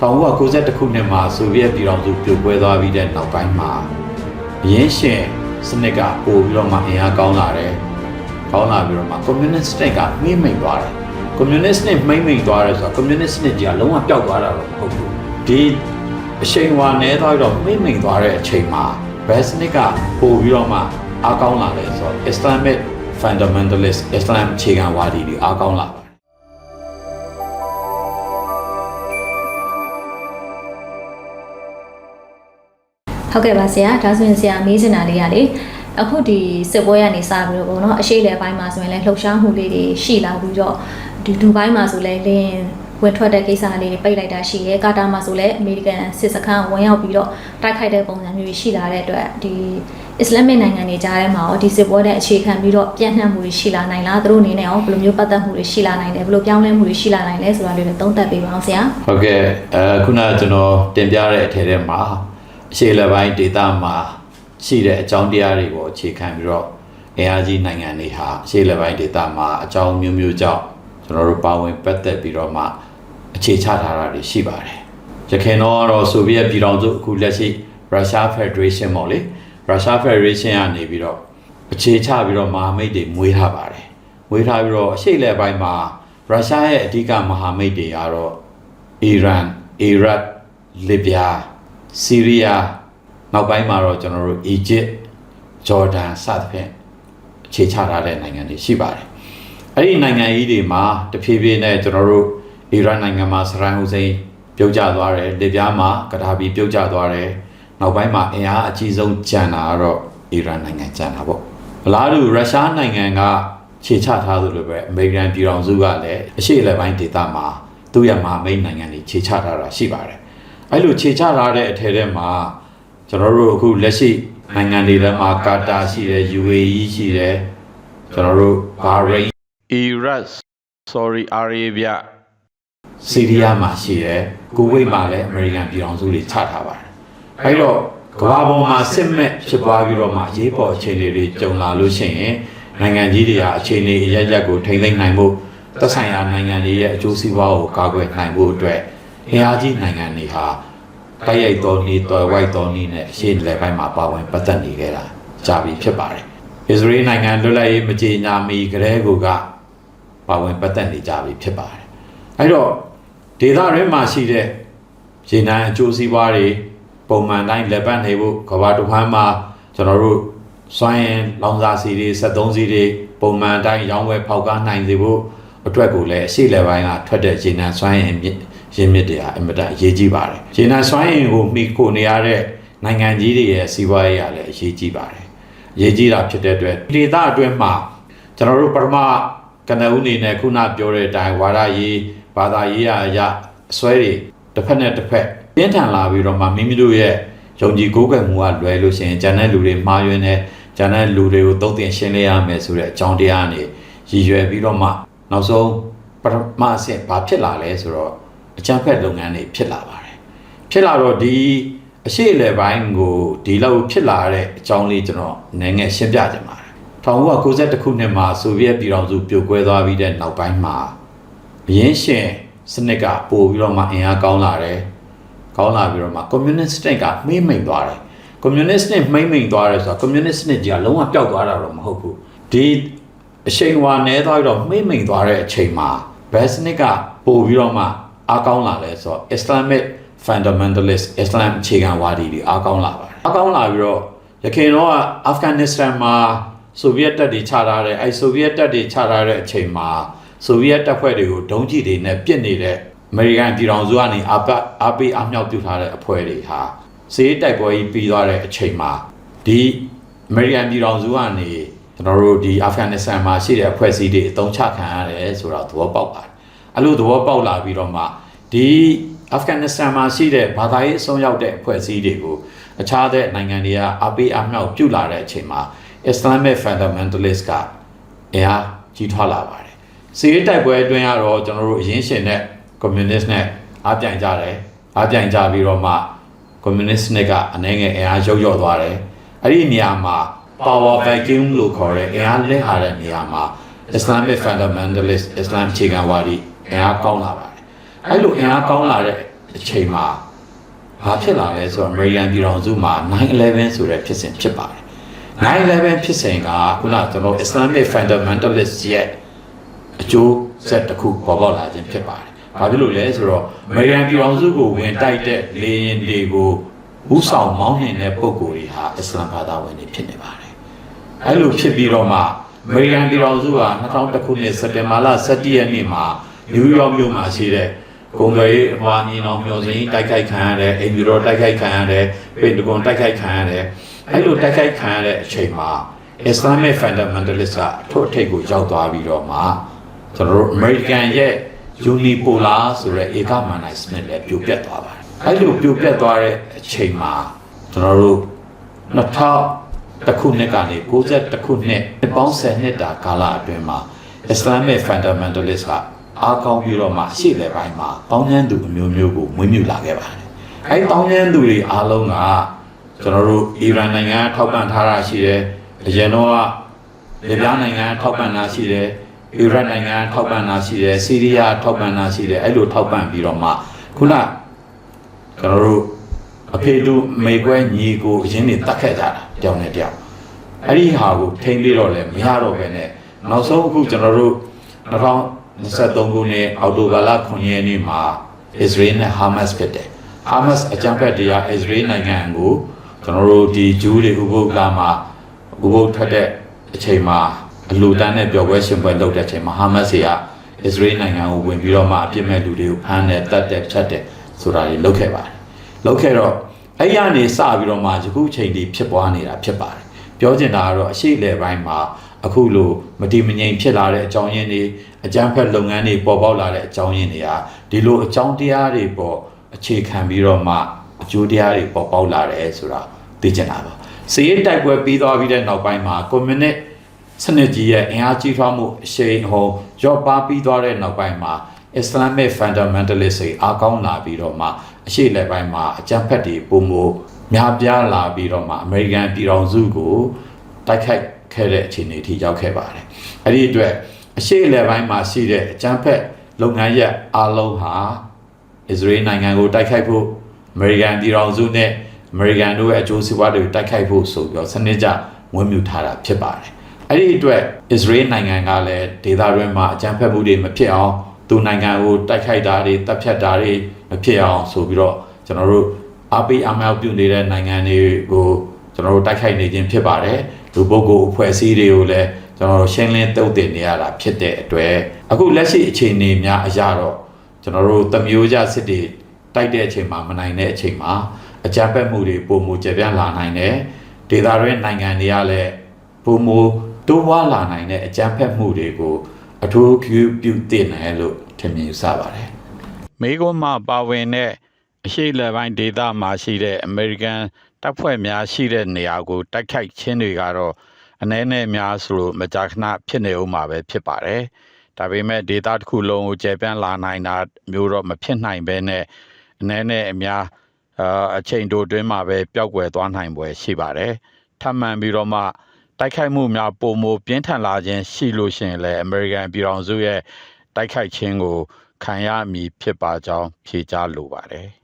1992ခုနှစ်မှာဆိုဗီယက်ပြည်ထောင်စုပြိုကွဲသွားပြီးတဲ့နောက်ပိုင်းမှာအရင်းရှင်စနစ်ကပို့ပြီးတော့မှအင်အားကောင်းလာတယ်။ကောင်းလာပြီးတော့မှကွန်မြူနစ်စနစ်ကမှိမ့်မိန်သွားတယ်။ကွန်မြူနစ်စနစ်မှိမ့်မိန်သွားတယ်ဆိုတော့ကွန်မြူနစ်စနစ်ကြီးကလုံးဝပျောက်သွားတာတော့မဟုတ်ဘူး။ဒီအချိန်ဝါနဲသွားပြီးတော့မှိမ့်မိန်သွားတဲ့အချိန်မှာဘယ်စနစ်ကပို့ပြီးတော့မှအားကောင်းလာလဲဆိုတော့ Islamic fundamentalist Islam အခြေခံဝါဒီတွေအားကောင်းလာ ဟုတ်ကဲ့ပါဆရာဒါဆိုရင်ဆရာမေးချင်တာလေးကလေအခုဒီစစ်ပွဲကနေစပြီးတော့ပေါ့နော်အရှိလေပိုင်းမှာဆိုရင်လည်းလှုပ်ရှားမှုလေးတွေရှိလာပြီးတော့ဒီဒူဘိုင်းမှာဆိုလည်းလင်းဝင်ထွက်တဲ့ကိစ္စလေးတွေပိတ်လိုက်တာရှိရဲကာတာမှာဆိုလည်းအမေရိကန်စစ်စခန်းဝင်ရောက်ပြီးတော့တိုက်ခိုက်တဲ့ပုံစံမျိုးတွေရှိလာတဲ့အတွက်ဒီအစ္စလာမစ်နိုင်ငံတွေကြားထဲမှာရောဒီစစ်ပွဲတဲ့အခြေခံပြီးတော့ပြန့်နှံ့မှုတွေရှိလာနိုင်လားသူတို့အနေနဲ့ရောဘယ်လိုမျိုးပတ်သက်မှုတွေရှိလာနိုင်တယ်ဘယ်လိုပြောင်းလဲမှုတွေရှိလာနိုင်လဲဆိုတာလေးတွေသုံးသပ်ပေးပါအောင်ဆရာဟုတ်ကဲ့အဲခုနကကျွန်တော်တင်ပြတဲ့အထည်ထဲမှာ အရှေ့လက်ပိုင်းဒေသမှာရှိတဲ့အကြောင်းတရားတွေကိုအခြေခံပြီးတော့အင်အားကြီးနိုင်ငံတွေဟာအရှေ့လက်ပိုင်းဒေသမှာအကြောင်းမျိုးမျိုးကြောင့်ကျွန်တော်တို့ပါဝင်ပတ်သက်ပြီးတော့မှအခြေချထားတာတွေရှိပါတယ်။ရခိုင်တော့ကတော့ဆိုဗီယက်ပြည်ထောင်စုအခုလက်ရှိရုရှားဖက်ဒရေးရှင်းပေါ့လေရုရှားဖက်ဒရေးရှင်းကနေပြီးတော့အခြေချပြီးတော့မဟာမိတ်တွေမွေးထားပါတယ်။မွေးထားပြီးတော့အရှေ့လက်ပိုင်းမှာရုရှားရဲ့အဓိကမဟာမိတ်တွေကတော့အီရန်အီရတ်လစ်ဗျာ ဆီးရီးယားနောက်ပိုင်းမှာတော့ကျွန်တော်တို့အီဂျစ်ဂျော်ဒန်စသဖြင့်အခြေချထားတဲ့နိုင်ငံတွေရှိပါတယ်အဲ့ဒီနိုင်ငံကြီးတွေမှာတဖြည်းဖြည်းနဲ့ကျွန်တော်တို့အီရန်နိုင်ငံမှာဆရန်ဟူစိန်ပြုတ်ကျသွားတယ်လစ်ဗျာမှာဂဒါဘီပြုတ်ကျသွားတယ်နောက်ပိုင်းမှာအင်အားအကြီးဆုံးကျန်တာကတော့အီရန်နိုင်ငံကျန်တာပေါ့အလားတူရုရှားနိုင်ငံကခြေချထားသလိုပဲအမေရိကန်ပြည်ထောင်စုကလည်းအရှေ့အလယ်ပိုင်းဒေသမှာသူ့ရဲ့မဟာမိတ်နိုင်ငံတွေခြေချထားတာရှိပါတယ်။ အဲ့လိုခြေချထားတဲ့အထက်ထဲမှာကျွန်တော်တို့အခုလက်ရှိနိုင်ငံတွေထဲမှာကာတာရှိတယ် UAE ရှိတယ်ကျွန်တော်တို့ဘာရိန်း Iraq, Saudi Arabia, ဆီးရီးယားမှာရှိတယ်ကူဝိတ်မှာလည်းအမေရိကန်ပြည်ထောင်စုတွေချထားပါတယ်။အဲ့တော့ကမ္ဘာပေါ်မှာစစ်မဲ့ဖြစ်သွားပြီးတော့မှအရေးပေါ်အခြေအနေတွေကြုံလာလို့ရှိရင်နိုင်ငံကြီးတွေဟာအခြေအနေအရရက်ကိုထိန်းသိမ်းနိုင်ဖို့သက်ဆိုင်ရာနိုင်ငံတွေရဲ့အကျိုးစီးပွားကိုကာကွယ်နိုင်ဖို့အတွက် အင်အားကြီးနိုင်ငံတွေဟာတိုက်ရိုက်တော်နေတော်ဝိုက်တော်နေနဲ့အရှေ့လယ်ပိုင်းမှာပါဝင်ပတ်သက်နေကြတာကြာပြီဖြစ်ပါတယ်။အစ္စရေးနိုင်ငံလွတ်လပ်ရေးမကြေညာမီကတည်းကပါဝင်ပတ်သက်နေကြပြီဖြစ်ပါတယ်။အဲ့တော့ဒေသရင်းမှာရှိတဲ့ရေနံအကျိုးစီးပွားတွေပုံမှန်တိုင်းလက်ပတ်နေဖို့ကမ္ဘာတစ်ဝန်းမှာကျွန်တော်တို့စွမ်းရင်လောင်စာစီတွေ73စီတွေပုံမှန်တိုင်းရောင်းဝယ်ဖောက်ကားနိုင်စေဖို့အတွက်ကိုလည်းအရှိလက်ပိုင်းကထွက်တဲ့ရေနံစွမ်းရင်မြစ် ရင်းမြစ်တွေဟာအင်မတန်အရေးကြီးပါတယ်ရေနံစွမ်းရင်ကိုမိခိုနေရတဲ့နိုင်ငံကြီးတွေရဲ့စီးပွားရေးကလည်းအရေးကြီးပါတယ်အရေးကြီးတာဖြစ်တဲ့အတွက်ဒေသအတွင်းမှာကျွန်တော်တို့ပထမကနဦးအနေနဲ့ခုနပြောတဲ့အတိုင်းဝါဒရေးဘာသာရေးရာအရအစွဲတွေတစ်ဖက်နဲ့တစ်ဖက်ပြင်းထန်လာပြီးတော့မှမိမိတို့ရဲ့ယုံကြည်ကိုးကွယ်မှုကလွယ်လို့ရှိရင်ဂျန်တဲ့လူတွေမှားယွင်းတဲ့ဂျန်တဲ့လူတွေကိုသုံးသင်ရှင်းလင်းရမယ်ဆိုတဲ့အကြောင်းတရားကနေရည်ရွယ်ပြီးတော့မှနောက်ဆုံးပထမအဆင့်ဘာဖြစ်လာလဲဆိုတော့ အကြံဖက်လုပ်ငန်းတွေဖြစ်လာပါတယ်ဖြစ်လာတော့ဒီအရှိအလယ်ပိုင်းကိုဒီလောက်ဖြစ်လာတဲ့အကြောင်းလေးကျွန်တော်နည်းငယ်ရှင်းပြချင်ပါတယ်1992ခုနှစ်မှာဆိုဗီယက်ပြည်ထောင်စုပြိုကွဲသွားပြီးတဲ့နောက်ပိုင်းမှာအရင်းရှင်စနစ်ကပို့ပြီးတော့မှအင်အားကောင်းလာတယ်ကောင်းလာပြီးတော့မှကွန်မြူနစ်စနစ်ကမှိမ့်မိန်သွားတယ်ကွန်မြူနစ်စနစ်မှိမ့်မိန်သွားတယ်ဆိုတော့ကွန်မြူနစ်စနစ်ကြီးကလုံးဝပျောက်သွားတာတော့မဟုတ်ဘူးဒီအချိန်ဝါနဲသွားပြီးတော့မှိမ့်မိန်သွားတဲ့အချိန်မှာဘယ်စနစ်ကပို့ပြီးတော့မှ အားကောင်းလာလဲဆိုတော့ Islamic fundamentalist Islam အခြေခံဝါဒီတွေအားကောင်းလာပါတယ်အားကောင်းလာပြီးတော့ရခိုင်တော့အာဖဂန်နစ္စတန်မှာဆိုဗီယက်တပ်တွေချထားတယ်အဲဆိုဗီယက်တပ်တွေချထားတဲ့အချိန်မှာဆိုဗီယက်တပ်ဖွဲ့တွေကိုဒုံးကျည်တွေနဲ့ပစ်နေတဲ့အမေရိကန်ပြည်ထောင်စုကနေအပတ်အပေးအမြောက်ပြုထားတဲ့အဖွဲ့တွေဟာစေးတိုက်ပွဲကြီးပြီးသွားတဲ့အချိန်မှာဒီအမေရိကန်ပြည်ထောင်စုကနေကျွန်တော်တို့ဒီအာဖဂန်နစ္စတန်မှာရှိတဲ့အဖွဲ့အစည်းတွေအုံချခံရတယ်ဆိုတော့သဘောပေါက်ပါတယ် အဲ့လိုသဘောပေါက်လာပြီးတော့မှဒီအာဖဂန်နစ္စတန်မှာရှိတဲ့ဘာသာရေးအစွန်းရောက်တဲ့အဖွဲ့အစည်းတွေကိုအခြားတဲ့နိုင်ငံတွေကအပေးအမြောက်ပြုလာတဲ့အချိန်မှာ Islamic fundamentalist ကအင်အားကြီးထွားလာပါတယ်။စီးရေးတိုက်ပွဲအတွင်းကတော့ကျွန်တော်တို့အရင်ရှင်တဲ့ communist နဲ့အားပြိုင်ကြတယ်။အားပြိုင်ကြပြီးတော့မှ communist နဲ့ကအနှဲငယ်အင်အားရုပ်ရော့သွားတယ်။အဲ့ဒီနေရာမှာ power vacuum လို့ခေါ်တဲ့အင်အားလက်ဟာတဲ့နေရာမှာ Islamic fundamentalist Islam အခြေခံဝါဒီ အင်အားကောင်းလာပါတယ်။အဲ့လိုအင်အားကောင်းလာတဲ့အအချိန်မှာဘာဖြစ်လာလဲဆိုတော့ American ပြည်တော်စုမှာ9/11ဆိုတဲ့ဖြစ်စဉ်ဖြစ်ပါတယ်9/11ဖြစ်စဉ်ကခုနကျွန်တော် Islamic fundamentalist ရဲ့အကျိုးဆက်တစ်ခုပေါ်ပေါက်လာခြင်းဖြစ်ပါတယ်။ဘာဖြစ်လို့လဲဆိုတော့ American ပြည်တော်စုကိုဝင်တိုက်တဲ့လေယာဉ်တွေကိုဥဆောင်မောင်းနှင်တဲ့ပုံကိုယ်တွေဟာအစ္စလာမ်ဘာသာဝင်တွေဖြစ်နေပါတယ်။အဲလိုဖြစ်ပြီးတော့မှ American ပြည်တော်စုက2001ခုနှစ်စက်တင်ဘာလ17ရက်နေ့မှာ နယူးယောက်မြို့မှာရှိတဲ့ကွန်ဂရေအမွာညီနောင်မျိုးစိန်တိုက်ခိုက်ခံရတဲ့အိမ်ပြည်တော်တိုက်ခိုက်ခံရတဲ့ပင်တဂွန်တိုက်ခိုက်ခံရတဲ့အဲလိုတိုက်ခိုက်ခံရတဲ့အချိန်မှာ Islamic fundamentalist ကအထွတ်အထိပ်ကိုရောက်သွားပြီးတော့မှကျွန်တော်တို့ American ရဲ့ unipolar ဆိုတဲ့ဧကမန္တစနစ်လည်းပြိုပြတ်သွားပါတယ်အဲလိုပြိုပြတ်သွားတဲ့အချိန်မှာကျွန်တော်တို့2000တခုနှစ်ကနေ60ခုနှစ်နှစ်ပေါင်း10နှစ်တာကာလအတွင်းမှာ Islamic fundamentalist က အားကောင်းပြီးတော့မှရှေ့လေပိုင်းမှာပေါင်းကျန်းသူအမျိုးမျိုးကိုမွေးမြူလာခဲ့ပါတယ်။အဲဒီပေါင်းကျန်းသူတွေအားလုံးကကျွန်တော်တို့အီရန်နိုင်ငံထောက်ပံ့ထားတာရှိတယ်။အရင်တော့ကလေပြားနိုင်ငံထောက်ပံ့တာရှိတယ်။အီရတ်နိုင်ငံထောက်ပံ့တာရှိတယ်။ဆီးရီးယားထောက်ပံ့တာရှိတယ်။အဲ့လိုထောက်ပံ့ပြီးတော့မှခုနကျွန်တော်တို့အဖေတို့မိကွဲညီကိုအရင်နေတတ်ခဲ့ကြတာတယောက်နဲ့တယောက်အဲ့ဒီဟာကိုထိမ့်ပြီးတော့လည်းမရတော့ပဲနဲ့နောက်ဆုံးအခုကျွန်တော်တို့ 2023ခုနှစ်အောက်တိုဘာလ9ရက်နေ့မှာအစ္စရေးနဲ့ဟာမတ်ဖြစ်တယ်ဟာမတ်အကြမ်းဖက်တရားအစ္စရေးနိုင်ငံကိုကျွန်တော်တို့ဒီဂျူးတွေဥပုပ်ကမှာဥပုပ်ထွက်တဲ့အချိန်မှာအလူတန်းနဲ့ပျော်ပွဲရှင်ပွဲလုပ်တဲ့အချိန်မှာဟာမတ်စီကအစ္စရေးနိုင်ငံကိုဝင်ပြီးတော့မှအပြစ်မဲ့လူတွေကိုဖမ်းတယ်တတ်တယ်ဖြတ်တယ်ဆိုတာတွေလုပ်ခဲ့ပါတယ်လုပ်ခဲ့တော့အဲ့ရနေစပြီးတော့မှယခုချိန်ဒီဖြစ်ပွားနေတာဖြစ်ပါတယ်ပြောချင်တာကတော့အရှိလေပိုင်းမှာ အခုလိုမတိမငြိမ်ဖြစ်လာတဲ့အကြောင်းရင်းတွေအကြမ်းဖက်လုပ်ငန်းတွေပေါ်ပေါက်လာတဲ့အကြောင်းရင်းတွေကဒီလိုအကြောင်းတရားတွေပေါ်အခြေခံပြီးတော့မှအကျိုးတရားတွေပေါ်ပေါက်လာတယ်ဆိုတာသိချင်တာပါစီးရဲတိုက်ပွဲပြီးသွားပြီးတဲ့နောက်ပိုင်းမှာကွန်မြူနစ်စနစ်ကြီးရဲ့အင်အားကြီးထွားမှုအရှိန်အဟုန်ရော့ပါပြီးသွားတဲ့နောက်ပိုင်းမှာ Islamic fundamentalist တွေအားကောင်းလာပြီးတော့မှအရှိလက်ပိုင်းမှာအကြမ်းဖက်တွေပုံမများပြားလာပြီးတော့မှ American ပြည်ထောင်စုကိုတိုက်ခိုက် ခဲ့တဲ့အခြေအနေထိရောက်ခဲ့ပါတယ်။အဲ့ဒီအတွက်အရှိလက်ပိုင်းမှာရှိတဲ့အကြမ်းဖက်လုပ်ငန်းရဲ့အားလုံးဟာအစ္စရေးနိုင်ငံကိုတိုက်ခိုက်ဖို့ American ပြည်ထောင်စုနဲ့ American တို့ရဲ့အကျိုးစီးပွားတွေကိုတိုက်ခိုက်ဖို့ဆိုပြီးတော့စနစ်ကျဝင်မြူထားတာဖြစ်ပါတယ်။အဲ့ဒီအတွက်အစ္စရေးနိုင်ငံကလည်းဒေသတွင်းမှာအကြမ်းဖက်မှုတွေမဖြစ်အောင်သူနိုင်ငံကိုတိုက်ခိုက်တာတွေတပ်ဖြတ်တာတွေမဖြစ်အောင်ဆိုပြီးတော့ကျွန်တော်တို့အပိအမောက်ပြုနေတဲ့နိုင်ငံတွေကိုကျွန်တော်တို့တိုက်ခိုက်နေခြင်းဖြစ်ပါတယ် လူပုဂ္ဂိုလ်အဖွဲ့အစည်းတွေကိုလည်းကျွန်တော်တို့ရှင်းလင်းတုတ်တင်နေရတာဖြစ်တဲ့အတွက်အခုလက်ရှိအခြေအနေများအရာတော့ကျွန်တော်တို့တမျိုးကြစစ်တွေတိုက်တဲ့အချိန်မှာမနိုင်တဲ့အချိန်မှာအကြမ်းဖက်မှုတွေပုံမူကြပြန့်လာနိုင်တယ်ဒေသတွင်းနိုင်ငံတွေကလည်းပုံမူတိုးပွားလာနိုင်တဲ့အကြမ်းဖက်မှုတွေကိုအထူးပြုပြုတင်တယ်လို့ထင်မြင်ယူဆပါတယ်မေကွန်းမှာပါဝင်တဲ့အရှိလက်ပိုင်းဒေသမှာရှိတဲ့အမေရိကန် တပ်ဖွဲ့များရှိတဲ့နေရာကိုတိုက်ခိုက်ခြင်းတွေကတော့အနည်းနဲ့အများဆိုလို့မကြာခဏဖြစ်နေဦးမှာပဲဖြစ်ပါတယ်။ဒါပေမဲ့ဒေသတစ်ခုလုံးကိုကျေပြန့်လာနိုင်တာမျိုးတော့မဖြစ်နိုင်ပဲနဲ့အနည်းနဲ့အများအာအချိန်တိုအတွင်းမှာပဲပျောက်ကွယ်သွားနိုင်ပွဲရှိပါတယ်။ထပ်မံပြီးတော့မှတိုက်ခိုက်မှုများပုံမပြင်းထန်လာခြင်းရှိလို့ရှိရင်လည်းအမေရိကန်ပြည်ထောင်စုရဲ့တိုက်ခိုက်ခြင်းကိုခံရမည်ဖြစ်ပါကြောင်းဖြေကြားလိုပါတယ်